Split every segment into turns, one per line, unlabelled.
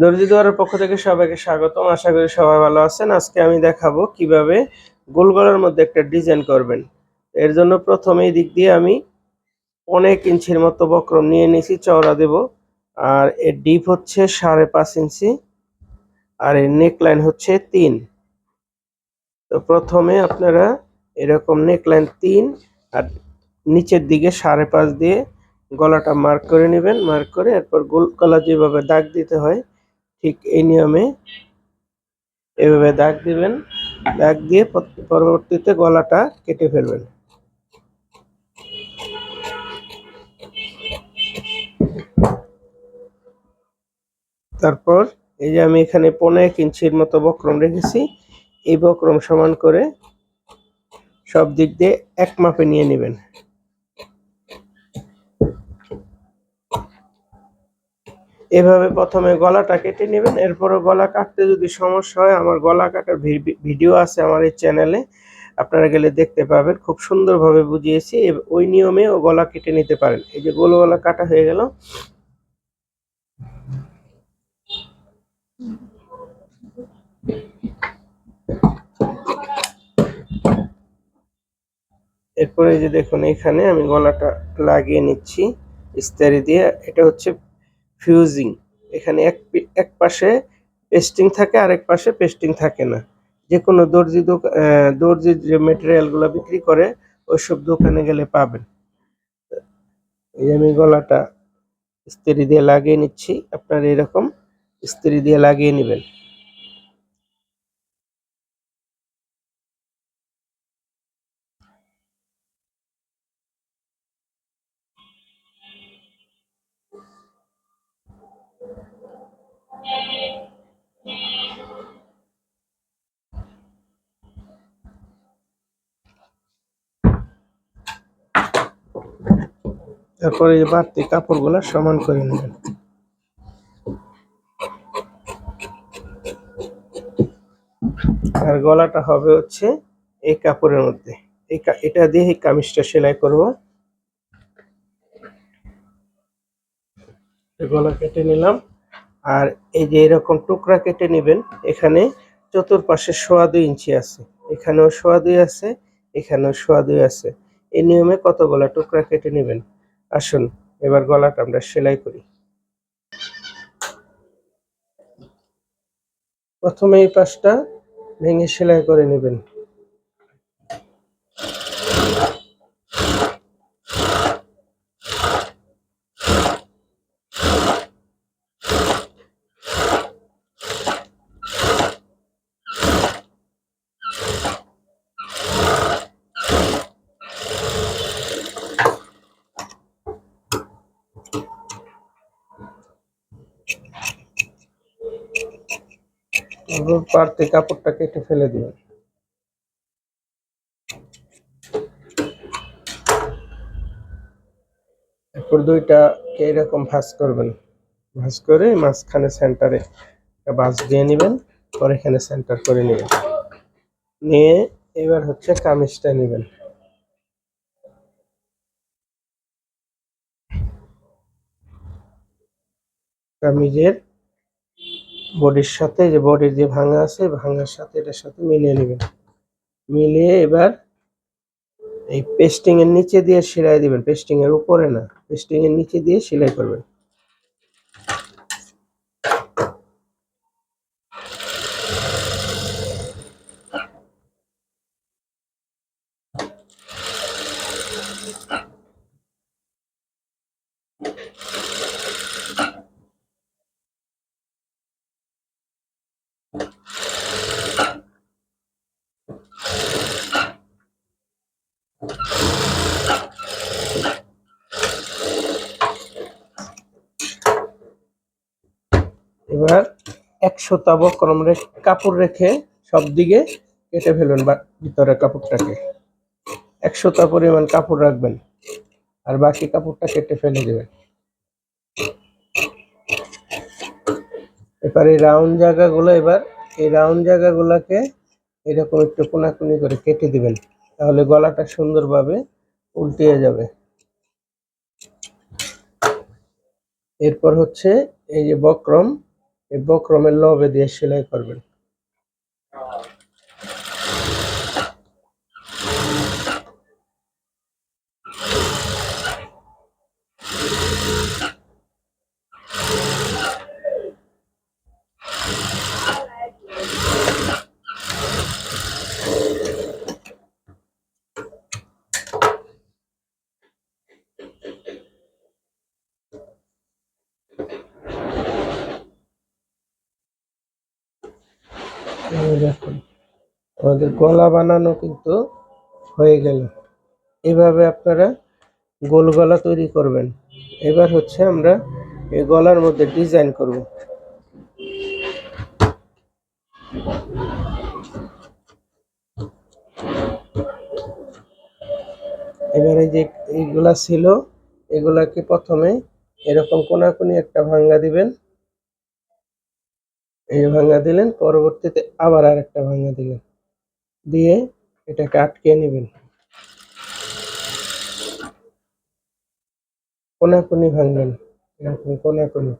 দর্জি দুয়ারের পক্ষ থেকে সবাইকে স্বাগতম। আশা করি সবাই ভালো আছেন। আজকে আমি দেখাবো কীভাবে গোল গলার মধ্যে একটা ডিজাইন করবেন। এর জন্য প্রথমে দিক দিয়ে আমি অনেক ইঞ্চির মতো বক্রম নিয়ে নিয়েছি, চওড়া দেব। আর এর ডিপ হচ্ছে সাড়ে পাঁচ ইঞ্চি আর এর নেকলাইন হচ্ছে তিন। তো প্রথমে আপনারা এরকম নেকলাইন তিন আর নিচের দিকে সাড়ে পাঁচ দিয়ে গলাটা মার্ক করে নেবেন। মার্ক করে এরপর গোল গলা যেভাবে দাগ দিতে হয় ঠিক এই নিয়মে এভাবে দাগ দিবেন। দাগ দিয়ে পরবর্তীতে গলাটা কেটে ফেলবেন। তারপর এই যে আমি এখানে পনেরো এক ইঞ্চির মতো বক্রম রেখেছি। এই বক্রম সমান করে সব দিক দিয়ে এক মাপে নিয়ে নেবেন। এভাবে প্রথমে গলাটা কেটে নেবেন, এরপরও গলা কাটতে যদি সমস্যা হয়, আমার গলা কাটার ভিডিও আছে আমার এই চ্যানেলে, আপনারা গেলে দেখতে পাবেন। খুব সুন্দরভাবে বুঝিয়েছি ওই নিয়মে ও গলা কেটে নিতে পারেন। এই যে গোল গলা কাটা হয়ে গেল। এরপরে যে দেখুন, এখানে আমি গলাটা লাগিয়ে নিচ্ছি, ইস্তারি দিয়ে। এটা হচ্ছে ফিউজিং এখানে এক এক পাশে পেস্টিং থাকে আর এক পাশে পেস্টিং থাকে না। যে কোনো দর্জি দোকান দর্জির যে মেটেরিয়ালগুলো বিক্রি করে, ওইসব দোকানে গেলে পাবেন। এই আমি গলাটা ইস্ত্রি দিয়ে লাগিয়ে নিচ্ছি, আপনার এরকম ইস্ত্রি দিয়ে লাগিয়ে নেবেন। তারপরে এই বাড়তি কাপড়গুলো সমান করে নেবেন। আর গলাটা হবে হচ্ছে এই কাপড়ের মধ্যে। এটা দিয়ে কামিজটা সেলাই করব। গলা কেটে নিলাম। আর এই যে এরকম টুকরা কেটে নেবেন, এখানে চতুর্পাশে সোয়া দুই ইঞ্চি আছে। এখানেও সোয়া দুই আছে, এখানেও সোয়া দুই আছে। এই নিয়মে কতগুলা টুকরা কেটে নেবেন? আসুন, এবার গলাটা আমরা সেলাই করি। প্রথমে এই পাশটা ভেঙে সেলাই করে নেবেন এবার পারতে কাপড়টা কেটে ফেলে দিবেন। এরপর দুইটাকে এরকম ভাঁজ করবেন। ভাঁজ করে মাঝখানে সেন্টারে বাঁশ দিয়ে নেবেন, পরে এখানে সেন্টার করে নেবেন। নিয়ে এবার হচ্ছে কামিজটা নেবেন। কামিজের বডির সাথে যে বডির যে ভাঙা আছে ভাঙার সাথে, এটার সাথে মিলিয়ে নেবেন। মিলিয়ে এবার এই পেস্টিং এর নিচে দিয়ে সেলাই দিবেন। পেস্টিং এর উপরে না পেস্টিং এর নিচে দিয়ে সেলাই করবেন। এবার একশো বক্রম রেখে কাপড় রেখে সব দিকে কেটে ফেলবেন বা ভিতরে কাপড়টাকে। একশোটা পরিমাণ কাপড় রাখবেন আর বাকি কাপড়টা কেটে ফেলে দেবেন। এবার এই রাউন্ড জায়গাগুলো এবার এই রাউন্ড জায়গাগুলোকে এরকম একটু কোনাকুনি করে কেটে দিবেন, তাহলে গলাটা সুন্দরভাবে উল্টিয়ে যাবে। এরপর হচ্ছে এই যে বক্রম এই বক্রমের লবে দিয়ে সেলাই করবেন। আমাদের গলা বানানো কিন্তু হয়ে গেল। এভাবে আপনারা গোল গলা তৈরি করবেন। এবার হচ্ছে আমরা এই গলার মধ্যে ডিজাইন করব। এবারে যে এইগুলা ছিল, এগুলাকে প্রথমে এরকম কোনাকুনি একটা ভাঙ্গা দিবেন। এই ভাঙা দিলেন, পরবর্তীতে আবার আর একটা ভাঙা দিলেন। দিয়ে এটাকে আটকে নেবেন। কোনাকুনি ভাঙবেন এরকম কোনাকুনি।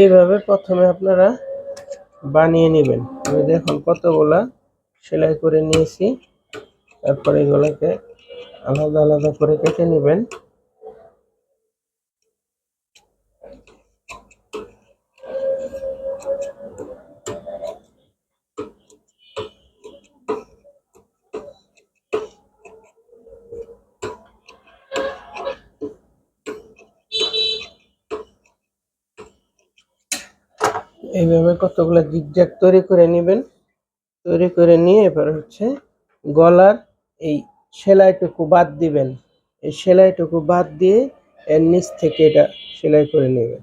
এইভাবে প্রথমে আপনারা বানিয়ে নেবেন। আমি দেখুন কতগুলা সেলাই করে নিয়েছি। তারপরে এগুলোকে আলাদা আলাদা করে কেটে নেবেন। এইভাবে কতগুলো জিগজ্যাগ তৈরি করে নেবেন? তৈরি করে নিয়ে এবার হচ্ছে গলার এই সেলাইটুকু বাদ দিবেন। এই সেলাইটুকু বাদ দিয়ে এর নিচ থেকে এটা সেলাই করে নেবেন।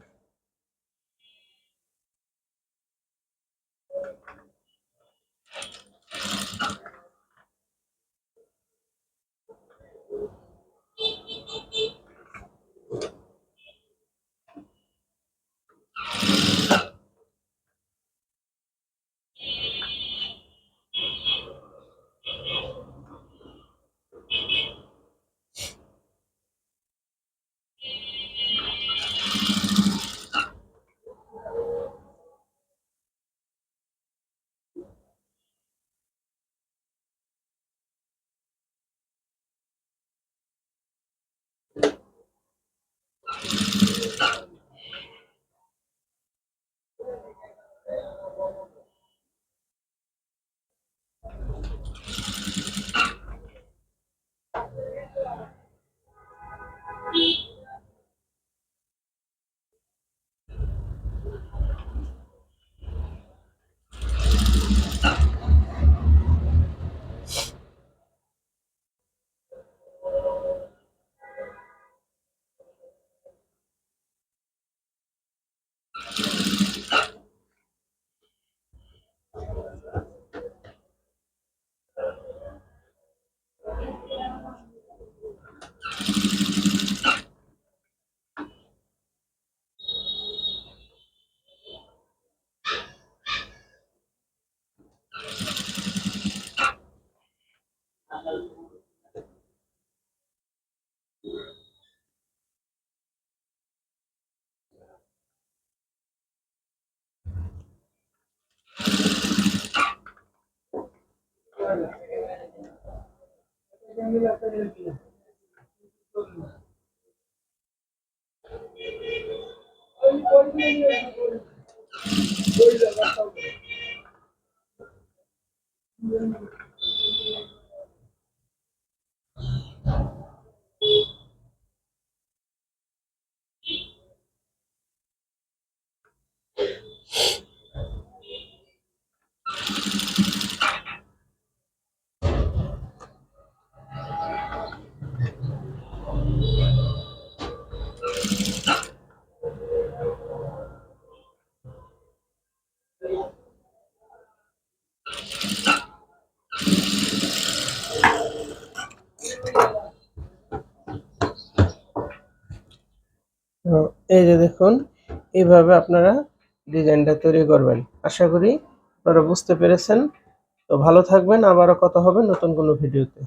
Coisa da saudade. এই যে দেখুন এইভাবে আপনারা ডিজাইনটা তৈরি করবেন। আশা করি আপনারা বুঝতে পেরেছেন। তো ভালো থাকবেন, আবারও কথা হবে নতুন কোনো ভিডিওতে।